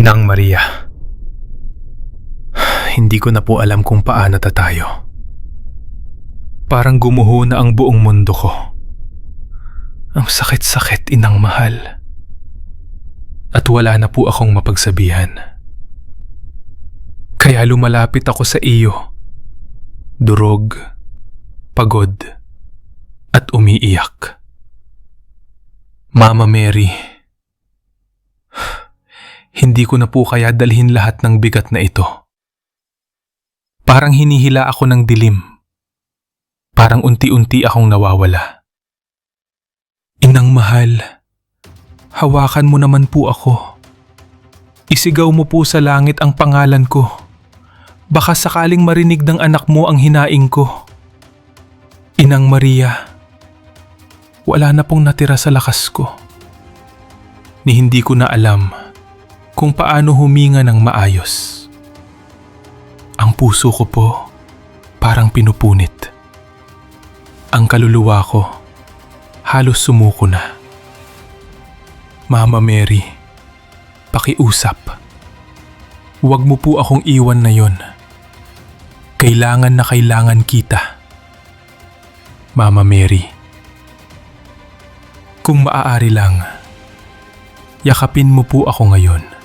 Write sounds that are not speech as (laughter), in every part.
Inang Maria. Hindi ko na po alam kung paano tatayo. Parang gumuho na ang buong mundo ko. Ang sakit-sakit, inang mahal. At wala na po akong mapagsabihan. Kaya lumalapit ako sa iyo. Durog, pagod, at umiiyak. Mama Mary, hindi ko na po kaya dalhin lahat ng bigat na ito. Parang hinihila ako ng dilim. Parang unti-unti akong nawawala. Inang mahal, hawakan mo naman po ako. Isigaw mo po sa langit ang pangalan ko. Baka sakaling marinig ng anak mo ang hinaing ko. Inang Maria, wala na pong natira sa lakas ko. Ni hindi ko na alam kung paano huminga ng maayos. Ang puso ko po parang pinupunit. Ang kaluluwa ko halos sumuko na. Mama Mary, pakiusap. Huwag mo po akong iwan na yon. Kailangan na kailangan kita. Mama Mary, kung maaari lang, yakapin mo po ako ngayon.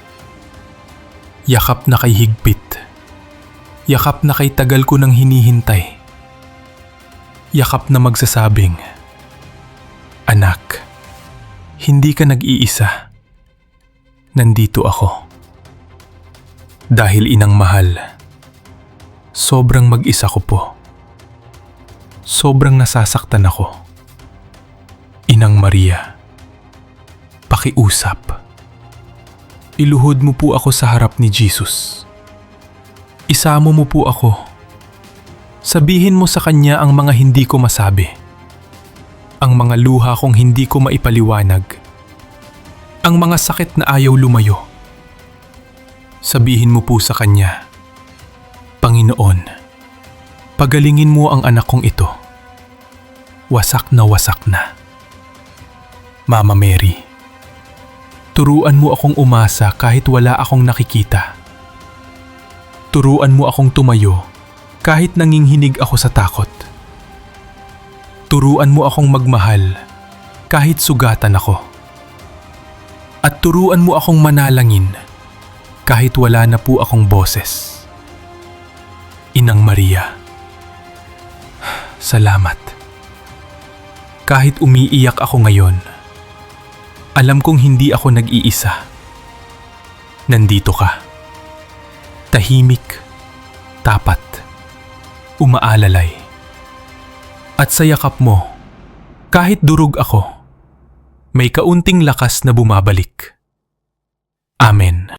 Yakap na kay higpit. Yakap na kay tagal ko nang hinihintay. Yakap na magsasabing, Anak, hindi ka nag-iisa. Nandito ako. Dahil inang mahal, sobrang mag-isa ko po. Sobrang nasasaktan ako. Inang Maria, pakiusap. Iluhod mo po ako sa harap ni Jesus. Isamo mo po ako. Sabihin mo sa kanya ang mga hindi ko masabi. Ang mga luha kong hindi ko maipaliwanag. Ang mga sakit na ayaw lumayo. Sabihin mo po sa kanya, Panginoon, pagalingin mo ang anak kong ito. Wasak na wasak na. Mama Mary, turuan mo akong umasa kahit wala akong nakikita. Turuan mo akong tumayo kahit nanginghinig ako sa takot. Turuan mo akong magmahal kahit sugatan ako. At turuan mo akong manalangin kahit wala na po akong boses. Inang Maria, (sighs) salamat. Kahit umiiyak ako ngayon, alam kong hindi ako nag-iisa. Nandito ka. Tahimik, tapat, umaalalay. At sa yakap mo, kahit durog ako, may kaunting lakas na bumabalik. Amen.